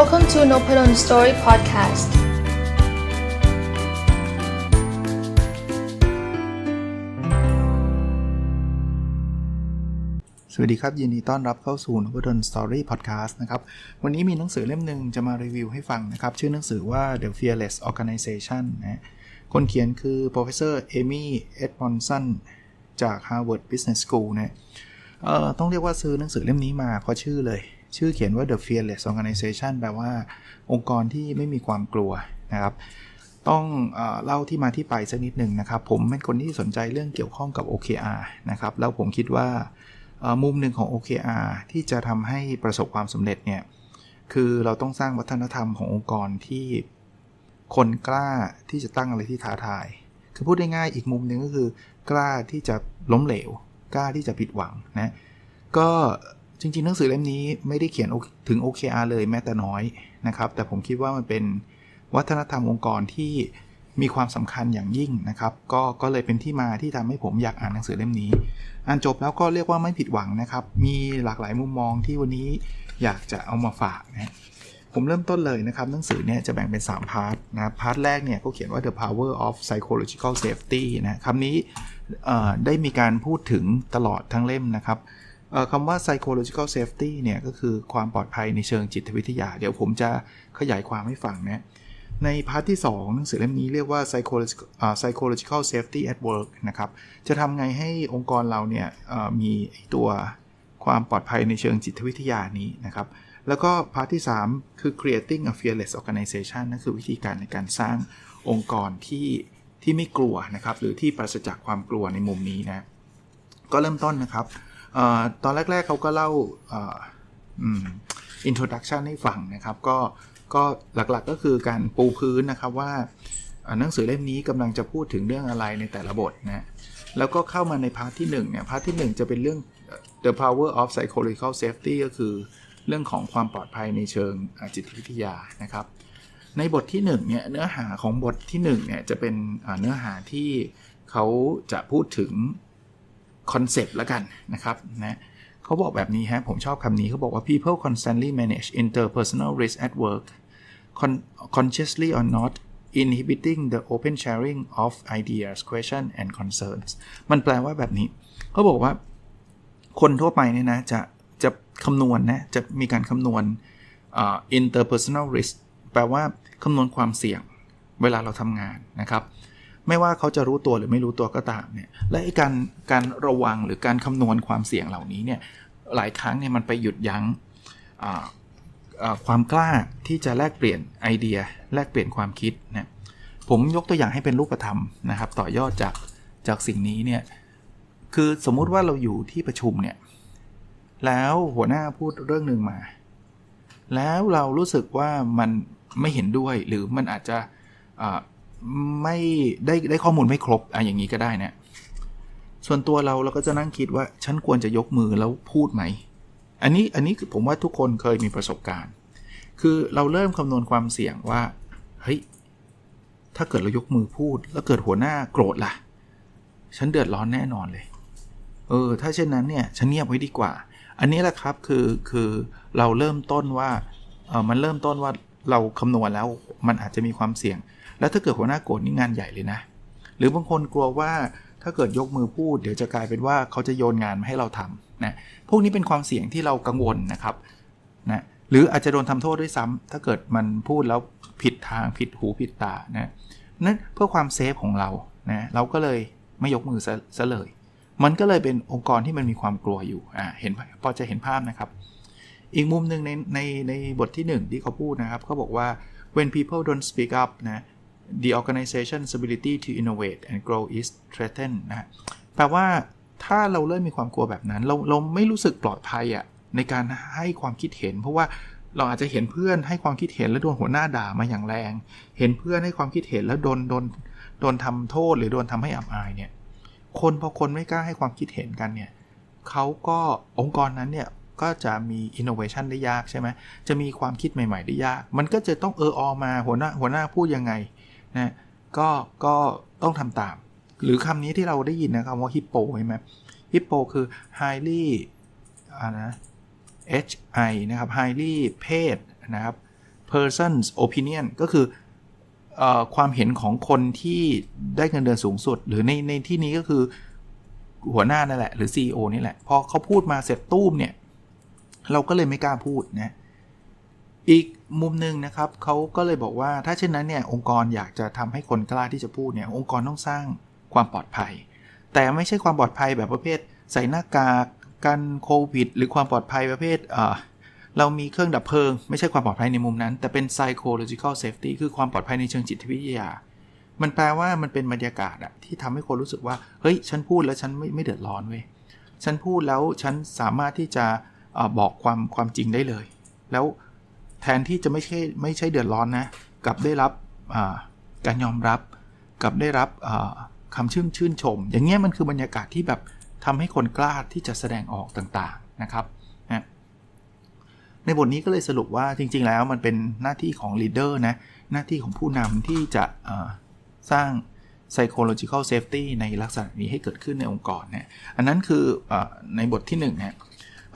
Welcome to Nopadon Story Podcast. สวัสดีครับ ยินดีต้อนรับเข้าสู่น p ด d สตอรี่พอดแคสต์นะครับ วันนี้มีหนังสือเล่มหนึ่งจะมารีวิวให้ฟังนะครับ ชื่อหนังสือว่า The Fearless Organization นะคนเขียนคือ Professor Amy Edmondson จาก Harvard Business School นะเอ่อต้องเรียกว่าซื้อหนังสือเล่มนี้มาเพราะชื่อเลย ชื่อเขียนว่า The Fearless Organization แปลว่าองค์กรที่ไม่มีความกลัวนะครับ ต้องเอเล่าที่มาที่ไปสักนิดหนึ่งนะครับ ผมเป็นคนที่สนใจเรื่องเกี่ยวข้องกับ OKR นะครับ แล้วผมคิดว่ามุมหนึ่งของ OKR ที่จะทำให้ประสบความสำเร็จเนี่ย คือเราต้องสร้างวัฒนธรรมขององค์กรที่คนกล้าที่จะตั้งอะไรที่ท้าทาย คือพูดได้ง่ายอีกมุมหนึ่งก็คือกล้าที่จะล้มเหลว กล้าที่จะผิดหวังนะ ก็ จริง ๆ หนังสือเล่มนี้ไม่ได้เขียนถึง OKR เลยแม้แต่น้อยนะครับ แต่ผมคิดว่ามันเป็นวัฒนธรรมองค์กรที่มีความสำคัญอย่างยิ่งนะครับ ก็ก็เลยเป็นที่มาที่ทำให้ผมอยากอ่านหนังสือเล่มนี้ อ่านจบแล้วก็เรียกว่าไม่ผิดหวังนะครับ มีหลากหลายมุมมองที่วันนี้อยากจะเอามาฝากนะผมเริ่มต้นเลยนะครับหนังสือเนี่ยจะแบ่งเป็น 3 พาร์ทนะพาร์ทแรกเนี่ยเขาเขียนว่า the power of psychological safety นะคำนี้ได้มีการพูดถึงตลอดทั้งเล่มนะครับ คำว่า psychological safety เนี่ยก็คือความปลอดภัยในเชิงจิตวิทยา เดี๋ยวผมจะขยายความให้ฟังนะ ในพาร์ทที่ 2 หนังสือเล่มนี้เรียกว่า psychological psychological safety at work นะครับ จะทำไงให้องค์กรเราเนี่ยมีตัวความปลอดภัยในเชิงจิตวิทยานี้นะครับ แล้วก็พาร์ทที่ 3 คือ creating a fearless organization นั่นคือวิธีการในการสร้างองค์กรที่ที่ไม่กลัวนะครับ หรือที่ปราศจากความกลัวในมุมนี้นะ ก็เริ่มต้นนะครับ อตอนแรก ๆเขาก็เล่าอ่ออืม introduction ให้ฟังนะครับ ก็ก็หลักๆก็คือการปูพื้นนะครับว่าหนังสือเล่มนี้กำลังจะพูดถึงเรื่องอะไรในแต่ละบทนะแล้วก็เข้ามาในพาร์ทที่1เนี่ยพาร์ทที่ 1 จะเป็นเรื่อง the power of psychological safety ก็คือเรื่องของความปลอดภัยในเชิงจิตวิทยานะครับ ในบทที่1เนี่ยเนื้อหาของบทที่1เนี่ยจะเป็นเนื้อหาที่เขาจะพูดถึง คอนเซปต์แล้วกันนะครับนะเขาบอกแบบนี้ฮะ ผมชอบคำนี้เขาบอกว่า people constantly manage interpersonal risk at work con- consciously or not inhibiting the open sharing of ideas question and concerns มันแปลว่าแบบนี้เขาบอกว่า คนทั่วไปเนี่ยนะจะจะคำนวณนะจะมีการคำนวณ interpersonal risk แปลว่าคำนวณความเสี่ยงเวลาเราทำงานนะครับ ไม่ว่าเขาจะรู้ตัวหรือไม่รู้ตัวก็ตามเนี่ยและไอ้การการระวังหรือการคำนวณความเสี่ยงเหล่านี้เนี่ยหลายครั้งเนี่ยมันไปหยุดยั้งความกล้าที่จะแลกเปลี่ยนไอเดีย แลกเปลี่ยนความคิดนะผมยกตัวอย่างให้เป็นรูปธรรมนะครับ ต่อยอดจากจากสิ่งนี้เนี่ยคือสมมุติว่าเราอยู่ที่ประชุมเนี่ยแล้วหัวหน้าพูดเรื่องหนึ่งมา แล้วเรารู้สึกว่ามันไม่เห็นด้วยหรือมันอาจจะ ไม่ได้ได้ข้อมูลไม่ครบอะอย่างนี้ก็ได้นะ ส่วนตัวเราเราก็จะนั่งคิดว่าฉันควรจะยกมือแล้วพูดไหม อันนี้อันนี้คือผมว่าทุกคนเคยมีประสบการณ์ คือเราเริ่มคำนวณความเสี่ยงว่าเฮ้ยถ้าเกิดเรายกมือพูด แล้วเกิดหัวหน้าโกรธล่ะ ฉันเดือดร้อนแน่นอนเลย เออ ถ้าเช่นนั้นเนี่ยฉันเงียบไว้ดีกว่า อันนี้แหละครับคือคือเราเริ่มต้นว่าเออมันเริ่มต้นว่าเราคำนวณแล้วมันอาจจะมีความเสี่ยง แล้วถ้าเกิดหัวหน้าโกรธนี่งานใหญ่เลยนะ หรือบางคนกลัวว่าถ้าเกิดยกมือพูด เดี๋ยวจะกลายเป็นว่าเขาจะโยนงานมาให้เราทำนะพวกนี้เป็นความเสี่ยงที่เรากังวลนะครับนะหรืออาจจะโดนทำโทษด้วยซ้ำถ้าเกิดมันพูดแล้วผิดทางผิดหูผิดตานะนั่นเพื่อความเซฟของเรานะเราก็เลยไม่ยกมือซะซะเลย มันก็เลยเป็นองค์กรที่มันมีความกลัวอยู่อ่าเห็นพอจะเห็นภาพนะครับ อีกมุมหนึ่งในในในบทที่ 1 ที่เขาพูดนะครับเขาบอกว่า when people don't speak up นะ the organization's ability to innovate and grow is threatened นะแปลว่าถ้าเราเริ่มมีความกลัวแบบนั้น เราเราไม่รู้สึกปลอดภัยอะ่ะในการให้ความคิดเห็น เพราะว่าเราอาจจะเห็นเพื่อนให้ความคิดเห็นแล้วโดนหัวหน้าด่ามาอย่างแรง เห็นเพื่อนให้ความคิดเห็นแล้วโดนโดนโดนทำโทษหรือโดนทำให้อับอายเนี่ยคนพอคนไม่กล้าให้ความคิดเห็นกันเนี่ยเขาก็องค์กรนั้นเนี่ยก็จะมี innovation ได้ยากใช่ไหมจะมีความคิดใหม่ ๆ ได้ยาก มันก็จะต้องเอออมาหัวหน้าหัวหน้าพูดยังไง นะก็ก็ต้องทำตาม หรือคำนี้ที่เราได้ยินนะครับว่าฮิปโปใช่ไหมฮิปโปคือ highly อ่านะ hi นะครับ highly เพศนะครับ person's opinion ก็คือออความเห็นของคนที่ได้เงินเดือนสูงสุด หรือในในที่นี้ก็คือหัวหน้านั่นแหละ หรือ CEO นี่แหละ พอเขาพูดมาเสร็จตู้มเนี่ย เราก็เลยไม่กล้าพูดนะ อีกมุมหนึ่งนะครับเขาก็เลยบอกว่าถ้าเช่นนั้นเนี่ยองค์กรอยากจะทำให้คนกล้าที่จะพูดเนี่ยองค์กรต้องสร้างความปลอดภัย แต่ไม่ใช่ความปลอดภัยแบบประเภท ใส่หน้ากากกันโควิด หรือความปลอดภัยประเภทเเรามีเครื่องดับเพลิง ไม่ใช่ความปลอดภัยในมุมนั้น แต่เป็น psychological safety คือความปลอดภัยในเชิงจิตวิทยา มันแปลว่ามันเป็นบรรยากาศอะที่ทำให้คนรู้สึกว่าเฮ้ยฉันพูดแล้วฉันไม่ไม่เดือดร้อนเว้ยฉันพูดแล้วฉันสามารถที่จะออบอกความความจริงได้เลย แล้ว ทนที่จะไม่ใช่ไม่ใช่เดือดร้อนนะกลับได้รับการยอมรับกับได้รับอ่าคำชื่นชื่นชม อย่างเงี้ยมันคือบรรยากาศที่แบบทำให้คนกล้าที่จะแสดงออกต่างๆนะครับนะในบทนี้ก็เลยสรุปว่าจริง ๆ แล้วมันเป็นหน้าที่ของลีดเดอร์นะหน้าที่ของผู้นำที่จะสร้าง psychological safety ในลักษณะนี้ให้เกิดขึ้นในองค์กรเนี่ยอันนั้นคืออในบทที่1นะ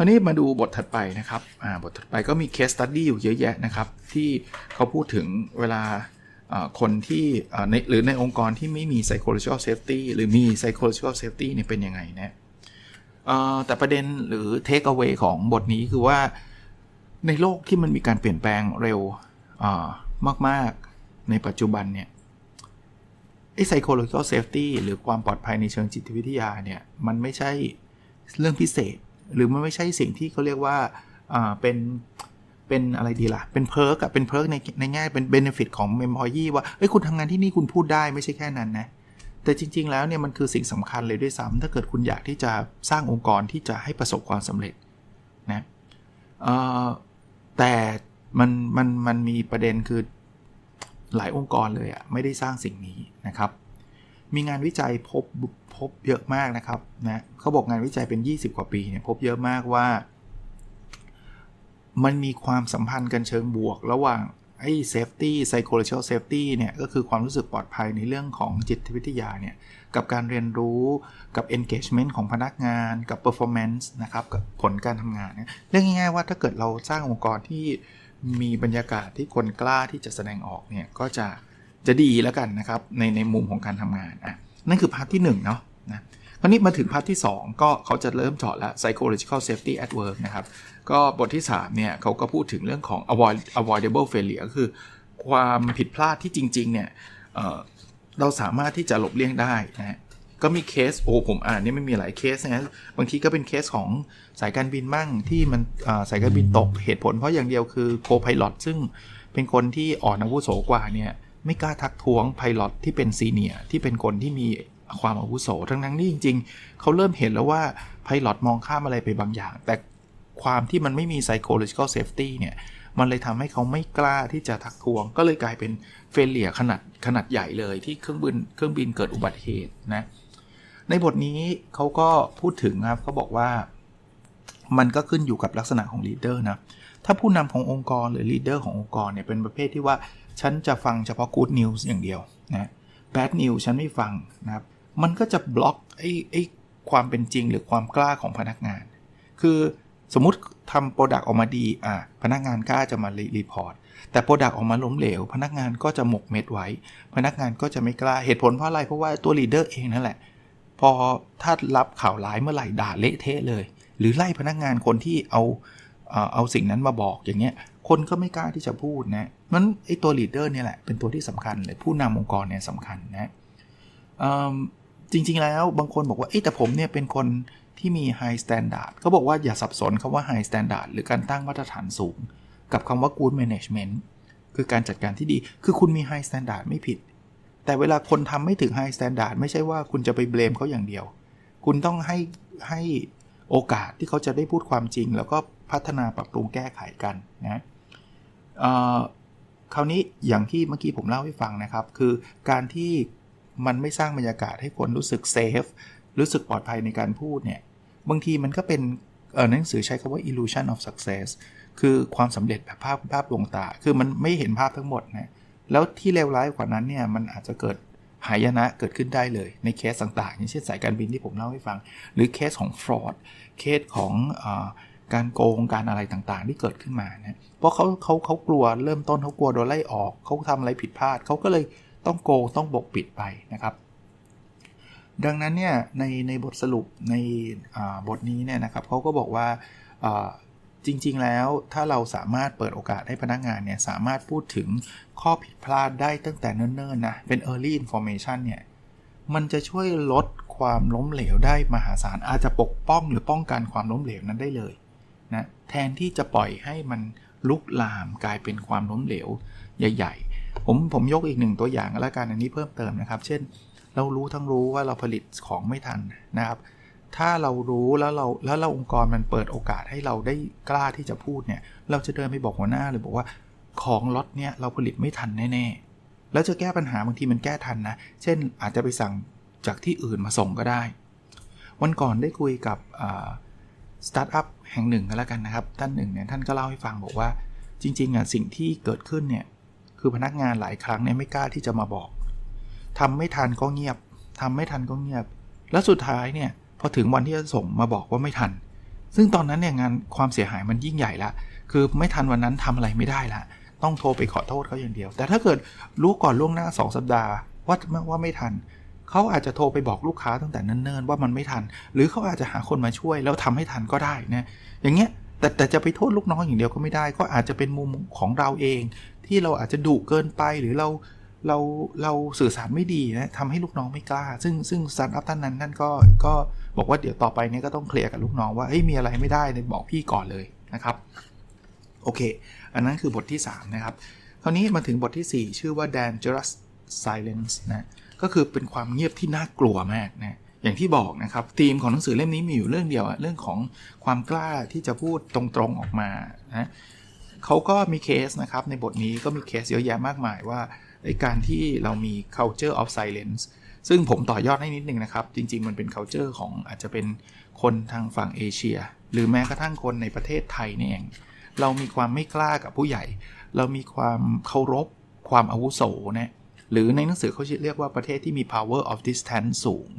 ราวนี้มาดูบทถัดไปนะครับบทถัดไปก็มี case study อยู่เยอะแยะนะครับ ที่เขาพูดถึงเวลาคนที่ในหรือในองค์กรที่ไม่มี psychological safety หรือมี psychological safety เนี่ยเป็นยังไงนะแต่ประเด็นหรือ take away ของบทนี้คือว่าในโลกที่มันมีการเปลี่ยนแปลงเร็วมาก ๆ ในปัจจุบันเนี่ยไอ้ psychological safety หรือความปลอดภัยในเชิงจิตวิทยาเนี่ย มันไม่ใช่เรื่องพิเศษ หรือมันไม่ใช่สิ่งที่เขาเรียกว่าเป็นเป็นอะไรดีล่ะ เป็นเพิร์กอะเป็นเพิร์กในในแง่เป็นเบนฟิตของเมมพอยี่ว่าเอ้ยคุณทำงานที่นี่คุณพูดได้ไม่ใช่แค่นั้นนะ แต่จริง ๆ แล้วเนี่ยมันคือสิ่งสำคัญเลยด้วยซ้ำถ้าเกิดคุณอยากที่จะสร้างองค์กรที่จะให้ประสบความสำเร็จนะแต่มันมันมันมีประเด็นคือหลายองค์กรเลยอะไม่ได้สร้างสิ่งนี้นะครับ มีงานวิจัยพบ พบเยอะมากนะครับนะเขาบอกงานวิจัยเป็น 20 กว่าปีเนี่ยพบเยอะมากว่า มันมีความสัมพันธ์กันเชิงบวก ระหว่างไอ้ safety psychological safety เนี่ยก็คือความรู้สึกปลอดภัยในเรื่องของจิตวิทยาเนี่ยกับการเรียนรู้กับ engagement ของพนักงานกับ performance นะครับกับผลการทำงานเรื่องง่ายๆว่าถ้าเกิดเราสร้างองค์กรที่มีบรรยากาศที่คนกล้าที่จะแสดงออกเนี่ยก็จะจะดีแล้วกันนะครับในในมุมของการทำงานอะนั่นคือพาร์ทที่1เนาะ นะคราวนี้มาถึงพาร์ทที่ 2 ก็เขาจะเริ่มเจาะแล้ว psychological safety at work นะครับ ก็บทที่ 3 เนี่ยเขาก็พูดถึงเรื่องของ avoid avoidable failure คือ ความผิดพลาดที่จริง ๆ เนี่ยเเราสามารถที่จะหลบเลี่ยงได้นะก็มีเคสโอ้ผมอ่านนี่ไม่มีหลายเคสนะบางทีก็เป็นเคสของสายการบินมั่งที่มันสายการบินตกเหตุผลเพราะอย่างเดียวคือโคพายロซึ่งเป็นคนที่อ่อนอาวุโสกว่าเนี่ยไม่กล้าทักท้วงพายロที่เป็นซีเนียที่เป็นคนที่มี ความอาวุโส ทั้งนั้นนี่จริง ๆ เขาเริ่มเห็นแล้วว่าพายロมองข้ามอะไรไปบางอย่าง แต่ความที่มันไม่มี psychological safety เนี่ย มันเลยทำให้เขาไม่กล้าที่จะทักท้วง ก็เลยกลายเป็นเฟลเลียขนาดขนาดใหญ่เลยที่เครื่องบินเครื่องบินเกิดอุบัติเหตุนะ ในบทนี้เขาก็พูดถึงครับเขาบอกว่ามันก็ขึ้นอยู่กับลักษณะของลีดเดอร์นะ ถ้าผู้นำขององค์กรหรือลีดเดอร์ขององค์กรเนี่ยเป็นประเภทที่ว่า ฉันจะฟังเฉพาะ good news อย่างเดียวนะ bad news ฉันไม่ฟังนะครับ มันก็จะบล็อกไอ้ไอ้ความเป็นจริงหรือความกล้าของพนักงาน คือสมมติทำโปรดักต์ออกมาดีอะพนักงานกล้าจะมารีพอร์ตแต่โปรดักต์ออกมาล้มเหลว พนักงานก็จะหมกเม็ดไว้ พนักงานก็จะไม่กล้าเหตุผลเพราะอะไรเพราะว่าตัวลีดเดอร์เองนั่นแหละ พอถ้ารับข่าวร้ายเมื่อไหร่ด่าเละเทะเลย หรือไล่พนักงานคนที่เอาเอาสิ่งนั้นมาบอกอย่างเงี้ยคนก็ไม่กล้าที่จะพูดนะมันไอตัวลีดเดอร์เนี่ยแหละเป็นตัวที่สำคัญเลยผู้นำองค์กรเนี่ยสำคัญนะ จริง ๆ แล้วบางคนบอกว่าแต่ผมเนี่ยเป็นคนที่มี high standard เขาบอกว่าอย่าสับสนคาว่า high standard หรือการตั้งมาตรฐานสูง กับคำว่า good management คือการจัดการที่ดี คือคุณมี high standard ไม่ผิด แต่เวลาคนทำไม่ถึงไฮสแตนดาร์ดไม่ใช่ว่าคุณจะไปเบลมเขาอย่างเดียว คุณต้องให้ให้โอกาสที่เขาจะได้พูดความจริง แล้วก็พัฒนาปรับปรุงแก้ไขกันนะคราวนี้อย่างที่เมื่อกี้ผมเล่าให้ฟังนะครับ คือการที่ มันไม่สร้างบรรยากาศให้คนรู้สึกเซฟรู้สึกปลอดภัยในการพูดเนี่ยบางทีมันก็เป็นหนังสือใช้คาว่า illusion of success คือความสำเร็จแบบภาพภาพลวงตา คือมันไม่เห็นภาพทั้งหมดนะแล้วที่เลวร้ายกว่านั้นเนี่ยมันอาจจะเกิดหายนะเกิดขึ้นได้เลยในเคสต่างๆ อย่างเช่นสายการบินที่ผมเล่าให้ฟัง หรือเคสของฟรอดเคสของอการโกงการอะไรต่างๆ ที่เกิดขึ้นมานะเพราะเขาเขาเขากลัวเริ่มต้นเขากลัวโดนไล่ออกเขาทำอะไรผิดพลาดเขาก็เลย ต้องโกงต้องบกปิดไปนะครับ ดังนั้นเนี่ยในในบทสรุปในบทนี้เนี่ยนะครับเขาก็บอกว่าจริงๆ แล้วถ้าเราสามารถเปิดโอกาสให้พนักงานเนี่ยสามารถพูดถึงข้อผิดพลาดได้ตั้งแต่เนิ่นๆนะเป็น early information เนี่ยมันจะช่วยลดความล้มเหลวได้มหาศาลอาจจะปกป้องหรือป้องกันความล้มเหลวนั้นได้เลยนะแทนที่จะปล่อยให้มันลุกลามกลายเป็นความล้มเหลวใหญ่ ๆ ผมผมยกอีกหนึ่งตัวอย่างแล้วกันอันนี้เพิ่มเติมนะครับ เช่น เรารู้ทั้งรู้ว่าเราผลิตของไม่ทันนะครับ ถ้าเรารู้แล้วเราแล้วเราองค์กรมันเปิดโอกาสให้เราได้กล้าที่จะพูดเนี่ยเราจะเดินไปบอกหัวหน้าเลยบอกว่าของล็อตเนี่ยเราผลิตไม่ทันแน่ๆแล้วจะแก้ปัญหาบางทีมันแก้ทันนะ เช่นอาจจะไปสั่งจากที่อื่นมาส่งก็ได้ วันก่อนได้คุยกับสตาร์ทอัพแห่งหนึ่งก็แล้วกันนะครับ ท่านหนึ่งเนี่ยท่านก็เล่าให้ฟังบอกว่าจริงๆอะสิ่งที่เกิดขึ้นเนี่ย คือพนักงานหลายครั้งเนี่ยไม่กล้าที่จะมาบอกทำไม่ทันก็เงียบทำไม่ทันก็เงียบ แล้วสุดท้ายเนี่ยพอถึงวันที่จะส่งมาบอกว่าไม่ทัน ซึ่งตอนนั้นเนี่ยงานความเสียหายมันยิ่งใหญ่ละ คือไม่ทันวันนั้นทำอะไรไม่ได้ละ ต้องโทรไปขอโทษเขาอย่างเดียว แต่ถ้าเกิดรู้ก่อนล่วงหน้า 2 สัปดาห์ว่าว่าไม่ทัน เขาอาจจะโทรไปบอกลูกค้าตั้งแต่เนิ่นๆว่ามันไม่ทัน หรือเขาอาจจะหาคนมาช่วยแล้วทำให้ทันก็ได้นะ อย่างเงี้ยแต่แต่จะไปโทษลูกน้องอย่างเดียวก็ไม่ได้ ก็อาจจะเป็นมุมของเราเอง ที่เราอาจจะดุเกินไปหรือเราเราเราสื่อสารไม่ดีนะทำให้ลูกน้องไม่กล้า ซึ่งซึ่งสตาร์ทอัพท่านนั้นนั่นก็ก็บอกว่าเดี๋ยวต่อไปเนี่ยก็ต้องเคลียร์กับลูกน้องว่าเฮ้ยมีอะไรไม่ได้เนี่ยบอกพี่ก่อนเลยนะครับโอเค อันนั้นคือบทที่ 3 นะครับ คราวนี้มาถึงบทที่ 4 ชื่อว่า dangerous silence นะก็คือเป็นความเงียบที่น่ากลัวมากนะอย่างที่บอกนะครับธีมของหนังสือเล่มนี้มีอยู่เรื่องเดียวอะเรื่องของความกล้าที่จะพูดตรงๆออกมานะ เขาก็มีเคสนะครับ ในบทนี้ก็มีเคสเยอะแยะมากมายว่าการที่เรามี culture of silence ซึ่งผมต่อยอดให้นิดนึงนะครับ จริง ๆ มันเป็น culture ของอาจจะเป็นคนทางฝั่งเอเชีย หรือแม้กระทั่งคนในประเทศไทยนี่เอง เรามีความไม่กล้ากับผู้ใหญ่ เรามีความเคารพความอาวุโสนะหรือในหนังสือเขาเรียกว่าประเทศที่มี power of distance สูง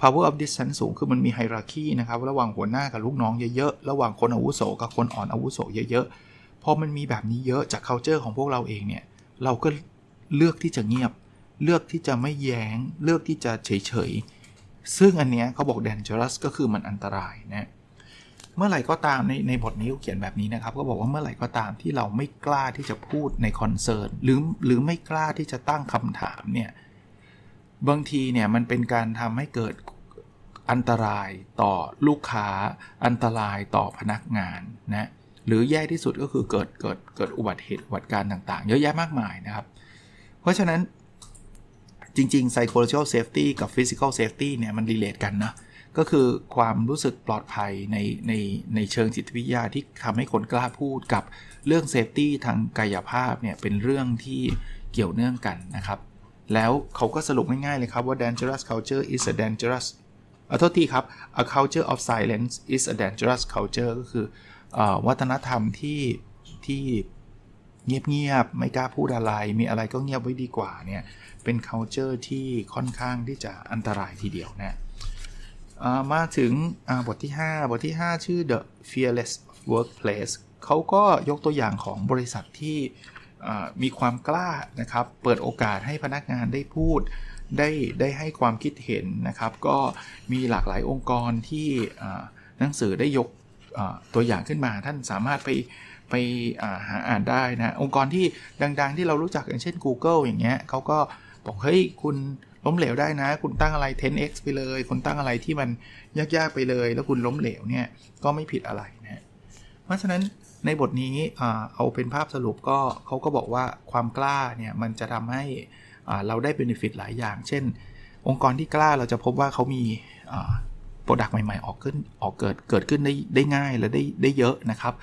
power of distance สูงคือมันมีไฮรักีนะครับ ระหว่างหัวหน้ากับลูกน้องเยอะๆ ระหว่างคนอาวุโสกับคนอ่อนอาวุโสเยอะๆ พอมันมีแบบนี้เยอะจาก culture ของพวกเราเองเนี่ย เราก็เลือกที่จะเงียบ เลือกที่จะไม่แย้ง เลือกที่จะเฉยๆ ซึ่งอันเนี้ยเขาบอก dangerous ก็คือมันอันตรายนะเมื่อไหร่ก็ตามในในบทนี้เขเขียนแบบนี้นะครับ ก็บอกว่าเมื่อไหร่ก็ตามที่เราไม่กล้าที่จะพูดในคอนเซิร์นหรือหรือไม่กล้าที่จะตั้งคำถามเนี่ยบางทีเนี่ยมันเป็นการทำให้เกิดอันตรายต่อลูกค้าอันตรายต่อพนักงานนะ หรือแย่ที่สุดก็คือเกิดเกิดเกิดอุบัติเหตุอุบัติการต่างๆ เยอะแยะมากมายนะครับ เพราะฉะนั้นจริงๆ psychological safety กับ physical safety เนี่ยมันรีเลทกันนะ ก็คือความรู้สึกปลอดภัยในในในเชิงจิตวิทยาที่ทำให้คนกล้าพูดกับเรื่อง safety ทางกายภาพเนี่ยเป็นเรื่องที่เกี่ยวเนื่องกันนะครับ แล้วเขาก็สรุปง่ายๆเลยครับว่า dangerous culture is a dangerous เอาโทษทีครับ a culture of silence is a dangerous culture ก็คืออ วัฒนธรรมที่ที่เงียบๆไม่กล้าพูดอะไร มีอะไรก็เงียบไว้ดีกว่าเนี่ยเป็น culture ที่ค่อนข้างที่จะอันตรายทีเดียวนะมาถึงบทที่ 5 บทที่ 5 ชื่อ the fearless workplace เขาก็ยกตัวอย่างของบริษัทที่มีความกล้านะครับ เปิดโอกาสให้พนักงานได้พูด ได้ได้ให้ความคิดเห็นนะครับ ก็มีหลากหลายองค์กรที่หนังสือได้ยก ตัวอย่างขึ้นมาท่านสามารถไปไปหาอ่านได้นะ องค์กรที่ดังๆ ที่เรารู้จักอย่างเช่น Google อย่างเงี้ยเขาก็บอกเฮ้ยคุณล้มเหลวได้นะ คุณตั้งอะไร 10x ไปเลย คุณตั้งอะไรที่มันยากๆไปเลย แล้วคุณล้มเหลวเนี่ยก็ไม่ผิดอะไรนะเพราะฉะนั้นในบทนี้เอาเป็นภาพสรุปก็เขาก็บอกว่าความกล้าเนี่ยมันจะทำให้เราได้เบนฟิตหลายอย่าง เช่น องค์กรที่กล้าเราจะพบว่าเขามี โปรดักต์ใหม่ๆ ออกขึ้นออกเกิดเกิดขึ้นได้ได้ง่ายและได้ได้เยอะนะครับ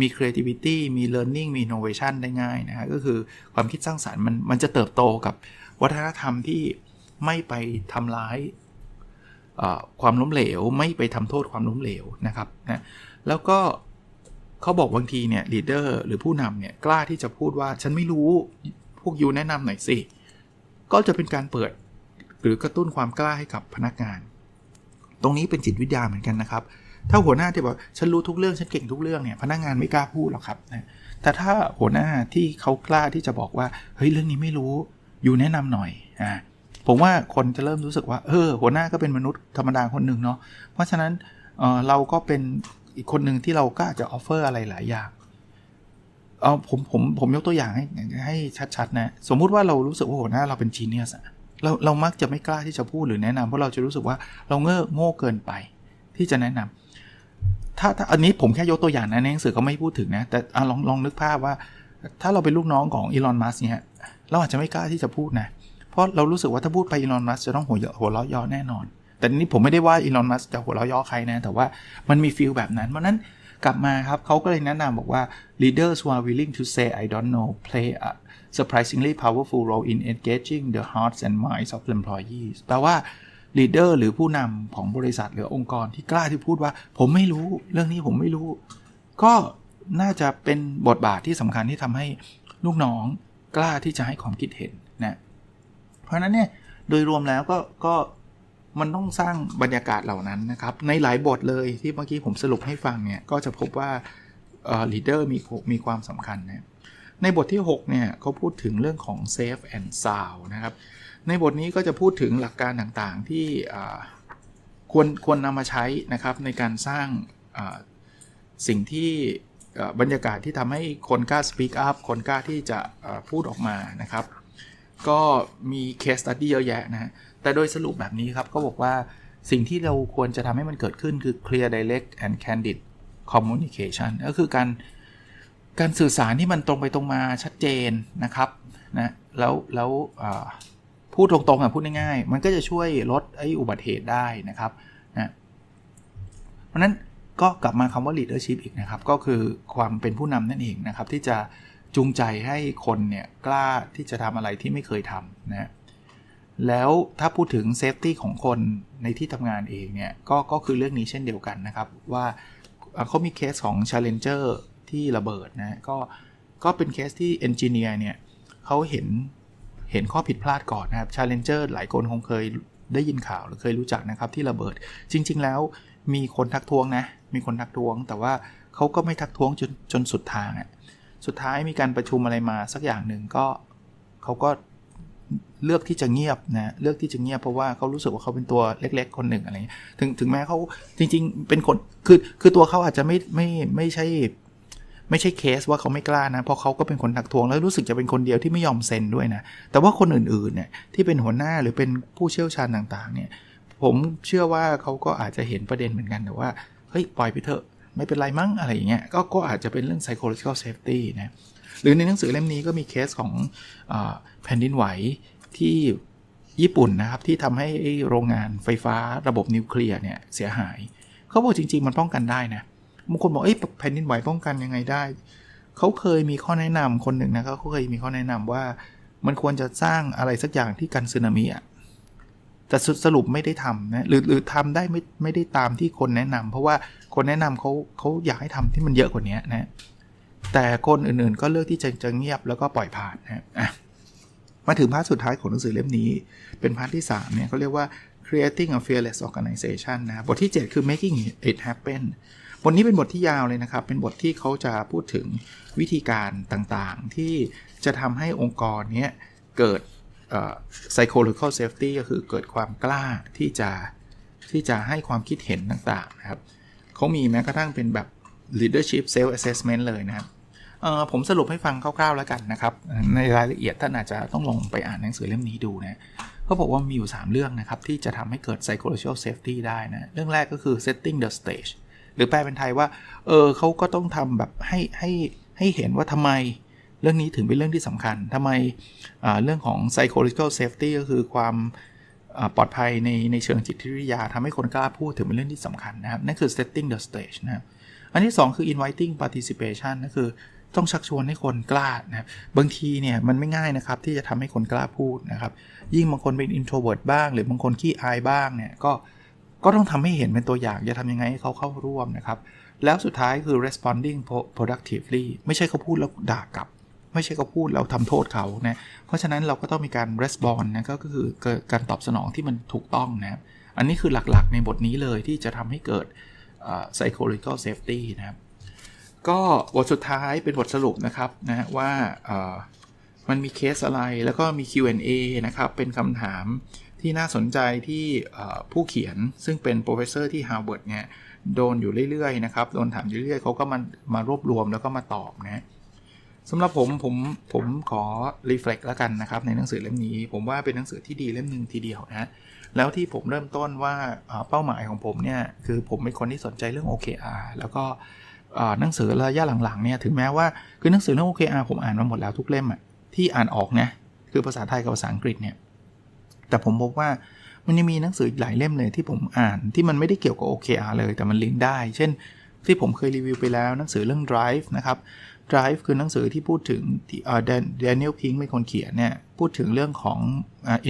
มี creativity มี learning มี innovation ได้ง่ายนะฮะก็คือความคิดสร้างสารรค์มันมันจะเติบโตกับวัฒนธรรมที่ไม่ไปทำร้ายความล้มเหลว ไม่ไปทำโทษความล้มเหลวนะครับนะแล้วก็เขาบอกบางทีเนี่ยลีดเดอร์หรือผู้นำเนี่ยกล้าที่จะพูดว่าฉันไม่รู้พวกยูแนะนำหน่อยสิ ก็จะเป็นการเปิดหรือกระตุ้นความกล้าให้กับพนักงาน รงนี้เป็นจิตวิทยาเหมือนกันนะครับ ถ้าหัวหน้าที่บอกฉันรู้ทุกเรื่องฉันเก่งทุกเรื่องเนี่ยพนักงานไม่กล้าพูดหรอกครับนะแต่ถ้าหัวหน้าที่เขากล้าที่จะบอกว่าเฮ้ยเรื่องนี้ไม่รู้อยู่แนะนำหน่อยอ่าผมว่าคนจะเริ่มรู้สึกว่าเออหัวหน้าก็เป็นมนุษย์ธรรมดาคนหนึ่งเนาะเพราะฉะนั้นเออเราก็เป็นอีกคนหนึ่งที่เราก็อาจจะออฟเฟอร์อะไรหลายอย่างเอาผมผมผมยกตัวอย่างให้ให้ชัดๆนะ สมมุติว่าเรารู้สึกว่าหัวหน้าเราเป็นจีเนียส เราเรามักจะไม่กล้าที่จะพูดหรือแนะนำเพราะเราจะรู้สึกว่าเราเง่อโง่เกินไป ที่จะแนะนำถ้าถ้าอันนี้ผมแค่ยกตัวอย่างนะในหนังสือเขาไม่พูดถึงนะ แต่อะลองลองนึกภาพว่า ถ้าเราเป็นลูกน้องของอีลอนมัสเนี่ยเราอาจจะไม่กล้าที่จะพูดนะ เพราะเรารู้สึกว่าถ้าพูดไปอีลอนมัสจะต้องหัวหัวเราะย่อแน่นอน แต่นี่ผมไม่ได้ว่าอีลอนมัสจะหัวเราะย่อใครนะ แต่ว่ามันมีฟีลแบบนั้นเพราะนั้นกลับมาครับเขาก็เลยแนะนำบอกว่า leaders who are willing to say I don't know play a surprisingly powerful role in engaging the hearts and minds of employees แปลว่า leader หรือผู้นำของบริษัทหรือองค์กรที่กล้าที่พูดว่า ผมไม่รู้ เรื่องนี้ผมไม่รู้ ก็น่าจะเป็นบทบาทที่สำคัญที่ทำให้ลูกน้องกล้าที่จะให้ความคิดเห็นนะเพราะฉะนั้นเนี่ยโดยรวมแล้วก็ก็มันต้องสร้างบรรยากาศเหล่านั้นนะครับ ในหลายบทเลยที่เมื่อกี้ผมสรุปให้ฟังเนี่ย ก็จะพบว่าลีดเดอร์มีมีความสำคัญนะ ในบทที่ 6 เนี่ยเขาพูดถึงเรื่องของ safe and sound นะครับ ในบทนี้ก็จะพูดถึงหลักการต่างๆที่ควรควรนำมาใช้นะครับในการสร้างสิ่งที่บรรยากาศที่ทำให้คนกล้า speak up คนกล้าที่จะพูดออกมานะครับ ก็มีเคสตัดดี้เยอะแยะนะแต่โดยสรุปแบบนี้ครับก็บอกว่าสิ่งที่เราควรจะทำให้มันเกิดขึ้นคือ clear direct and candid communication ก็คือการ การสื่อสารที่มันตรงไปตรงมาชัดเจนนะครับนะแล้วแล้วพูดตรงๆอะพูดง่ายๆ มันก็จะช่วยลดไอ้อุบัติเหตุได้นะครับนะเพราะนั้นก็กลับมาคำว่า leadership อีกนะครับ ก็คือความเป็นผู้นำนั่นเองนะครับ ที่จะจูงใจให้คนเนี่ยกล้าที่จะทำอะไรที่ไม่เคยทำนะแล้วถ้าพูดถึงเซฟตี้ของคนในที่ทำงานเองเนี่ยก็ก็คือเรื่องนี้เช่นเดียวกันนะครับ ว่าเขามีเคสของ Challenger ที่ระเบิดนะก็ก็เป็นเคสที่เอนจิเนียร์เนี่ยเขาเห็นเห็นข้อผิดพลาดก่อนนะครับ Challenger หลายคนคงเคยได้ยินข่าวหรือเคยรู้จักนะครับที่ระเบิด จริง ๆ แล้วมีคนทักท้วงนะ มีคนทักท้วง แต่ว่าเขาก็ไม่ทักท้วงจนจนสุดทางอะ่ะสุดท้ายมีการประชุมอะไรมาสักอย่างหนึ่งก็เขาก็เลือกที่จะเงียบนะเลือกที่จะเงียบเพราะว่าเขารู้สึกว่าเขาเป็นตัวเล็ก ๆ คนหนึ่งอะไรถึงถึงแม้เขาจริง ๆ เป็นคนคือคือตัวเขาอาจจะไม่ไม่ไม่ใช่ ไม่ใช่เคสว่าเขาไม่กล้านะ เพราะเขาก็เป็นคนทักทวงแล้วรู้สึกจะเป็นคนเดียวที่ไม่ยอมเซ็นด้วยนะ แต่ว่าคนอื่นๆเนี่ยที่เป็นหัวหน้าหรือเป็นผู้เชี่ยวชาญต่างๆ เนี่ย ผมเชื่อว่าเขาก็อาจจะเห็นประเด็นเหมือนกันแต่ว่าเฮ้ยปล่อยไปเถอะไม่เป็นไรมั้งอะไรอย่างเงี้ยก็ก็อาจจะเป็นเรื่อง psychological safety นะหรือในหนังสือเล่มนี้ก็มีเคสของอแผ่นดินไหวที่ญี่ปุ่นนะครับ ที่ทำให้โรงงานไฟฟ้าระบบนิวเคลียร์เนี่ยเสียหาย เขาบอกจริง ๆ มันป้องกันได้นะ บางคนบอกเอ้ยแผ่นดินไหวป้องกันยังไงได้ เขาเคยมีข้อแนะนำคนหนึ่งนะเขาเคยมีข้อแนะนำว่า มันควรจะสร้างอะไรสักอย่างที่กันสึนามิอะแต่สรุปไม่ได้ทำนะหรือหรือทำได้ไม่ไม่ได้ตามที่คนแนะนำเพราะว่าคนแนะนำเขาเขาอยากให้ทำที่มันเยอะกว่านี้นะแต่คนอื่นๆก็เลือกที่จะจะเงียบแล้วก็ปล่อยผ่านนะอะมาถึงพาร์ทสุดท้ายของหนังสือเล่มนี้ เป็นพาร์ทที่ 3 เนี่ยเขาเรียกว่า creating a fearless organization นะบทที่ 7 คือ making it happen บทนี้เป็นบทที่ยาวเลยนะครับ เป็นบทที่เขาจะพูดถึงวิธีการต่างๆ ที่จะทำให้องค์กรนี้เกิด psychological safety ก็คือเกิดความกล้าที่จะที่จะให้ความคิดเห็นต่างๆนะครับเขามีแม้กระทั่งเป็นแบบ leadership self assessment เลยนะครับผมสรุปให้ฟังคร่าวๆแล้วกันนะครับ ในรายละเอียดท่านอาจจะต้องลงไปอ่านหนังสือเล่มนี้ดูนะเขาบอกว่ามีอยู่ 3 เรื่องนะครับ ที่จะทำให้เกิด psychological safety ได้นะ เรื่องแรกก็คือ setting the stage หรือแปลเป็นไทยว่า เออเขาก็ต้องทำแบบให้ให้ให้เห็นว่าทำไมเรื่องนี้ถึงเป็นเรื่องที่สำคัญทำไมเรื่องของ psychological safety ก็คือความปลอดภัยในในเชิงจิตวิทยาทำให้คนกล้าพูดถึงเป็นเรื่องที่สำคัญนะครับ นั่นคือ setting the stage นะครับ อันที่ 2 คือ inviting participation นั่นคือต้องชักชวนให้คนกล้านะครับบางทีเนี่ยมันไม่ง่ายนะครับที่จะทำให้คนกล้าพูดนะครับ ยิ่งบางคนเป็น introvert บ้าง หรือบางคนขี้อายบ้างเนี่ยก็ ก็ต้องทำให้เห็นเป็นตัวอย่างจะทำยังไงให้เขาเข้าร่วมนะครับ แล้วสุดท้ายคือ responding productively ไม่ใช่เขาพูดแล้วด่ากลับ ไม่ใช่เขาพูดแล้วทำโทษเขานะเพราะฉะนั้นเราก็ต้องมีการ respond นะก็คือการตอบสนองที่มันถูกต้องนะครับอันนี้คือหลักๆในบทนี้เลยที่จะทำให้เกิด psychological safety นะครับก็บทสุดท้ายเป็นบทสรุปนะครับนะฮะว่ามันมีเคสอะไรแล้วก็มี Q&A นะครับ เป็นคำถาม ที่น่าสนใจที่ผู้เขียนซึ่งเป็น professor ที่ Harvard เนี่ยโดนอยู่เรื่อยๆนะครับโดนถามอยู่เรื่อยๆเขาก็มามารวบรวมแล้วก็มาตอบนะสำหรับผมผมผมขอ reflect แล้วกันนะครับในหนังสือเล่มนี้ ผมว่าเป็นหนังสือที่ดีเล่มหนึ่งทีเดียวนะแล้วที่ผมเริ่มต้นว่าเป้าหมายของผมเนี่ยคือผมเป็นคนที่สนใจเรื่อง OKR แล้วก็หนังสือระยะหลังๆเนี่ยถึงแม้ว่าคือหนังสือเรื่อง OKR ผมอ่านมาหมดแล้วทุกเล่มอะที่อ่านออกนะคือภาษาไทยกับภาษาอังกฤษเนี่ย แต่ผมพบว่ามันยังมีหนังสืออีกหลายเล่มเลยที่ผมอ่านที่มันไม่ได้เกี่ยวกับ OKR เลยแต่มันลิงก์ได้ เช่น ที่ผมเคยรีวิวไปแล้วหนังสือเรื่อง Drive นะครับ Drive คือหนังสือที่พูดถึงที่เอ่อ Dan- Daniel Pink เป็นคนเขียนเนี่ย พูดถึงเรื่องของ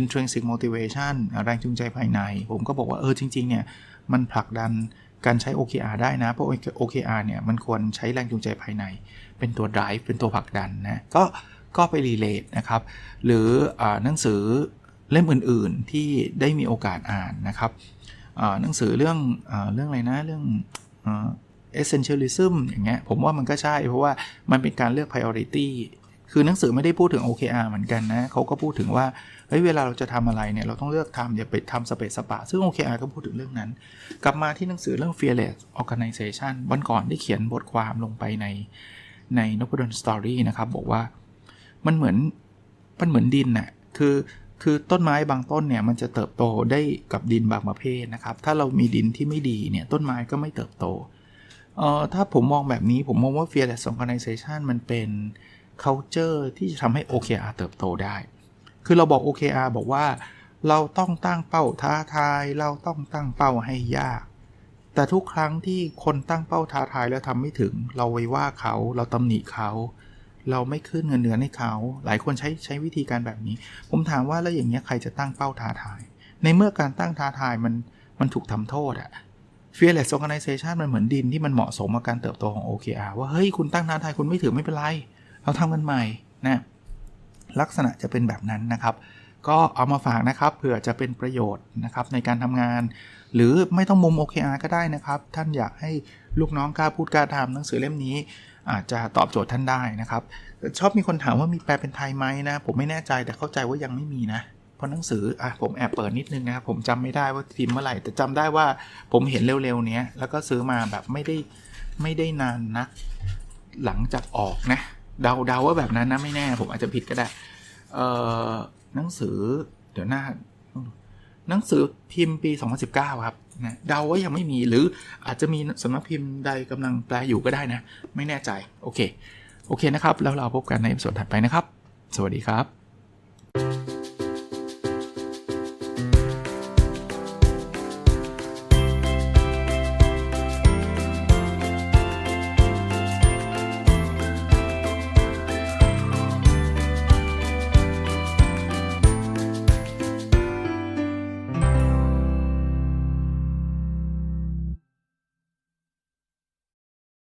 intrinsic motivation แรงจูงใจภายใน ผมก็บอกว่า เออจริง ๆ เนี่ย มันผลักดันการใช้ OKR ได้นะ เพราะ OKR เนี่ย มันควรใช้แรงจูงใจภายใน เป็นตัว drive เป็นตัวผลักดันนะ ก็ก็ไปรีเลทนะครับ หรืออหนังสือ เล่มอื่นๆที่ได้มีโอกาสอ่านนะครับหนังสือเรื่องอเรื่องอะไรนะเรื่อง essentialism อย่างเงี้ยผมว่ามันก็ใช่ เพราะว่ามันเป็นการเลือก priority คือหนังสือไม่ได้พูดถึง OKR เหมือนกันนะเขาก็พูดถึงว่าเฮ้ยเวลาเราจะทำอะไรเนี่ย เราต้องเลือกทำอย่าไปทำสเปซสปะ ซึ่ง OKR ก็พูดถึงเรื่องนั้น กลับมาที่หนังสือเรื่อง fearless organization วันก่อนได้เขียนบทความลงไปในใน n o p a d o n Story นะครับ บอกว่ามันเหมือนมันเหมือนดินน่ะคือ คือต้นไม้บางต้นเนี่ยมันจะเติบโตได้กับดินบางประเภทนะครับ ถ้าเรามีดินที่ไม่ดีเนี่ยต้นไม้ก็ไม่เติบโตเอ่อถ้าผมมองแบบนี้ผมมองว่า fearless organization มันเป็น culture ที่จะทำให้ OKR เติบโตได้ คือเราบอก OKR บอกว่า เราต้องตั้งเป้าท้าทาย เราต้องตั้งเป้าให้ยาก แต่ทุกครั้งที่คนตั้งเป้าท้าทายแล้วทำไม่ถึง เราไว้ว่าเขา เราตำหนิเขา เราไม่ขึ้นเงินเดือนให้เขา หลายคนใช้ใช้วิธีการแบบนี้ ผมถามว่าแล้วอย่างเงี้ยใครจะตั้งเป้าท้าทาย ในเมื่อการตั้งท้าทายมันมันถูกทำโทษอะ fearless organization มันเหมือนดินที่มันเหมาะสมกับการเติบโตของ OKR ว่าเฮ้ยคุณตั้งท้าทายคุณไม่ถึงไม่เป็นไร เราทำกันใหม่นะลักษณะจะเป็นแบบนั้นนะครับ ก็เอามาฝากนะครับเผื่อจะเป็นประโยชน์นะครับในการทำงาน หรือไม่ต้องมุม OKR ก็ได้นะครับ ท่านอยากให้ลูกน้องกล้าพูดกล้าทำหนังสือเล่มนี้ อาจจะตอบโจทย์ท่านได้นะครับ ชอบมีคนถามว่ามีแปลเป็นไทยไหมนะ ผมไม่แน่ใจแต่เข้าใจว่ายังไม่มีนะเพราะหนังสืออะผมแอบเปิดนิดนึงนะครับผมจำไม่ได้ว่าพิมพ์เมื่อไหร่ แต่จำได้ว่าผมเห็นเร็วๆเนี้ยแล้วก็ซื้อมาแบบไม่ได้ไม่ได้นานนักหลังจากออกนะเดาเดาว่าแบบนั้นนะไม่แน่ ผมอาจจะผิดก็ได้เอ่อหนังสือเดี๋ยวหน้า หนังสือพิมพ์ปี 2019 ครับนะเดาว่ายังไม่มีหรืออาจจะมีสำนักพิมพ์ใดกำลังแปลอยู่ก็ได้นะ ไม่แน่ใจ โอเค โอเคนะครับ แล้วเราพบกันในส่วนถัดไปนะครับ สวัสดีครับ